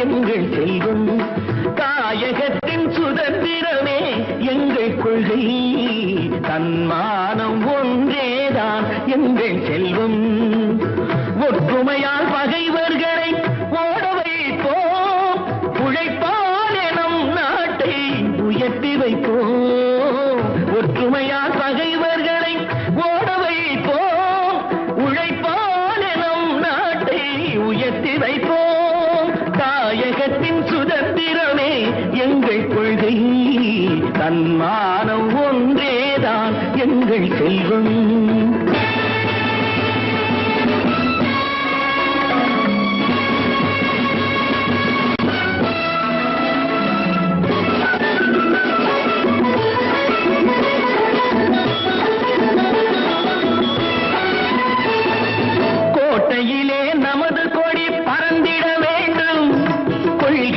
எங்கள் செல்வம் தாயகத்தின் சுதந்திரமே எங்கள் கொள்கை. தன்மானம் ஒன்றேதான் எங்கள் செல்வம். ஒற்றுமையால் பகைவர்கள் உலகத்தின் சுதந்திரமே எங்கள் கொள்கை. தன்மானம் ஒன்றேதான் எங்கள் செல்வம்.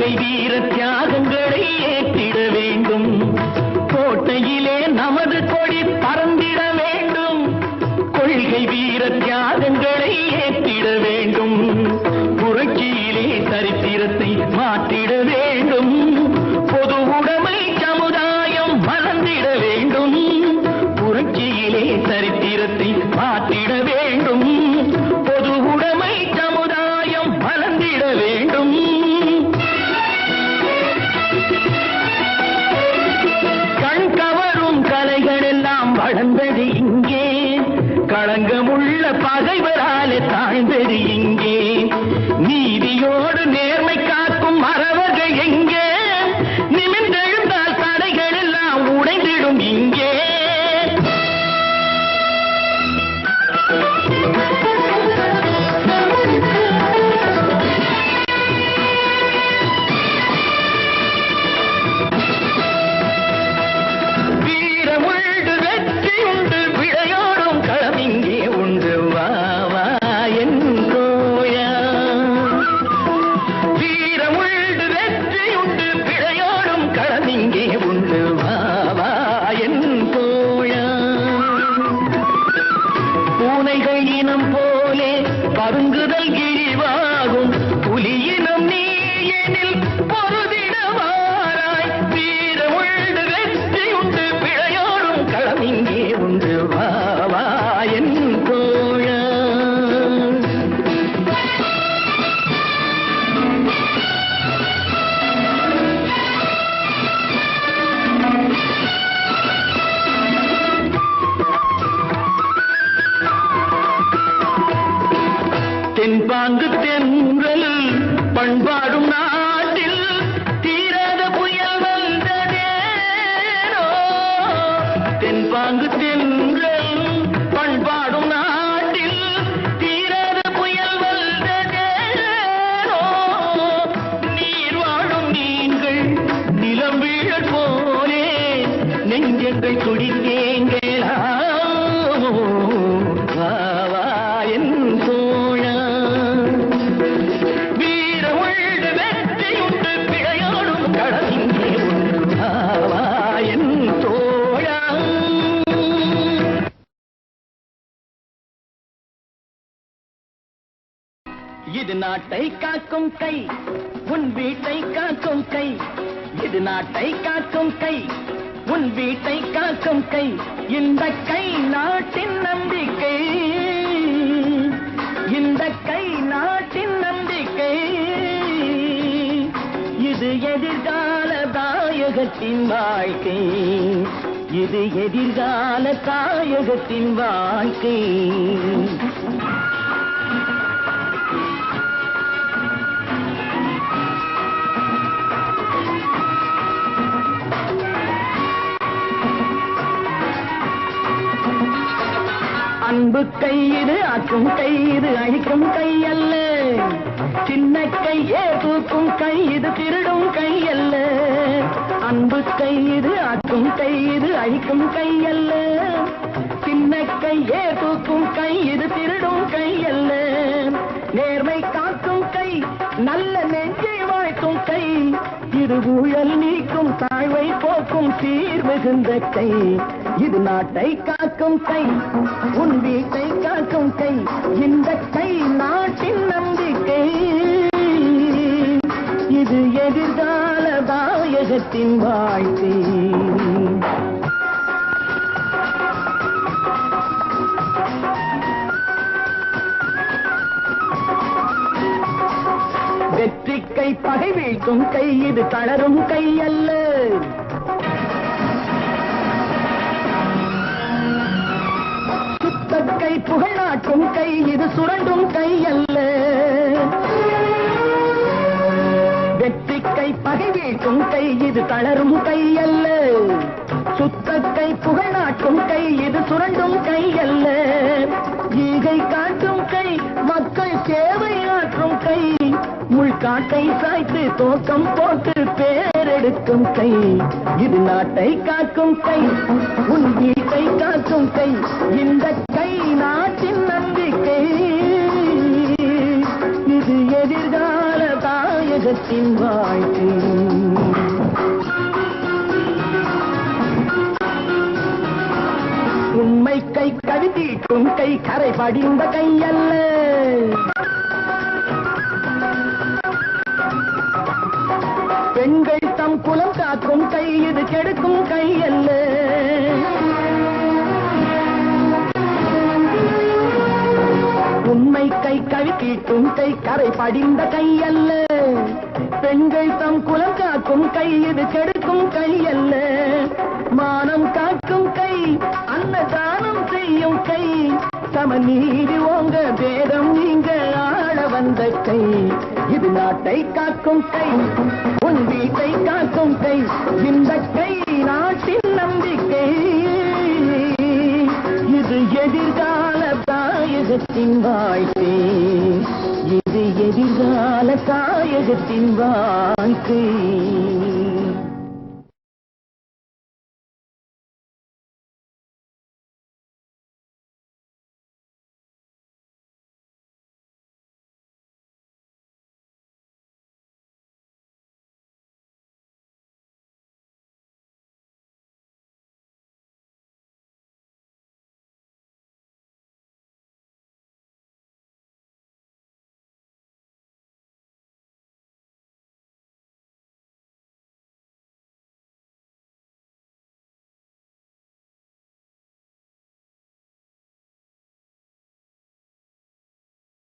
கொள்கை வீர தியாகங்களை ஏற்றிட வேண்டும். கோட்டையிலே நமது கொடி பறந்திட வேண்டும். கொள்கை வீர தியாகங்களை ஏற்றிட வேண்டும். புரட்சியிலே சரித்திரத்தை மாற்றிட வேண்டும். எல்லாம் நாட்டை காக்கும் கை உன் வீட்டை காக்கும் கை இது நாட்டை காக்கும் கை உன் வீட்டை காக்கும் கை இந்த கை நாட்டின் நம்பிக்கை. இந்த கை நாட்டின் நம்பிக்கை. இது எதிர்கால தாயகத்தின் வாழ்க்கை. இது எதிர்கால தாயகத்தின் வாழ்க்கை. கை இது அக்கும் கை இது அழிக்கும் கை அல்ல சின்ன கையே தூக்கும் கை இது திருடும் கை அல்ல அன்பு கை இது அக்கும் கை இது அழிக்கும் கை அல்ல சின்ன கையே தூக்கும் கை இது திருடும் கை அல்ல நேர்மை காக்கும் கை நல்ல நெஞ்சை வாழ்த்தும் கை. இது ஊழல் நீக்கும் தாழ்வை போக்கும் சீர் மிகுந்த கை. இது நாட்டை காக்கும் கை. உன் வீட்டை காக்கும் கை. இந்த கை நாட்டின் நம்பிக்கை. இது எதிர்கால தாயகத்தின் வாழ்க்கை. வெற்றி கை பகை வீழ்த்தும் கை. இது தளரும் கை அல்ல. புகழ் நாட்டும் கை இது சுரண்டும் கை அல்ல. வெற்றி கை பகை வீழ்த்தும் கை இது தளரும் கை அல்ல. சுத்த கை புகழ் நாட்டும் கை இது சுரண்டும் கை அல்ல. ஈகை காட்டும் கை மக்கள் சேவை ஆற்றும் கை. உள்காட்டை சாய்த்து தோக்கம் போட்டு பேரெடுக்கும் கை. இது நாட்டை காக்கும் கை உன் வீட்டை காக்கும் கை. இந்த இது எதிர்கால தாயகத்தின் வாழ்க்கை. உண்மை கை கவிதீட்டும் கை கரை படிந்த கையல்ல. கழுக்கீட்டும் கை கரை படிந்த கை அல்ல பெண்கள் தம் குலம் காக்கும் கை இது கெடுக்கும் கை அல்ல மானம் காக்கும் கை அன்னதானம் செய்யும் கை. சமநீதி ஓங்க பேதம் நீங்க ஆள வந்த கை. இது நாட்டை காக்கும் கை உன் வீட்டை காக்கும் கை. இந்த கை நாட்டின் நம்பிக்கை. இது எதிர்கால தாயகத்தின் வாழ்க்கை. இது எதிர்கால தாயகத்தின் வாழ்க்கை.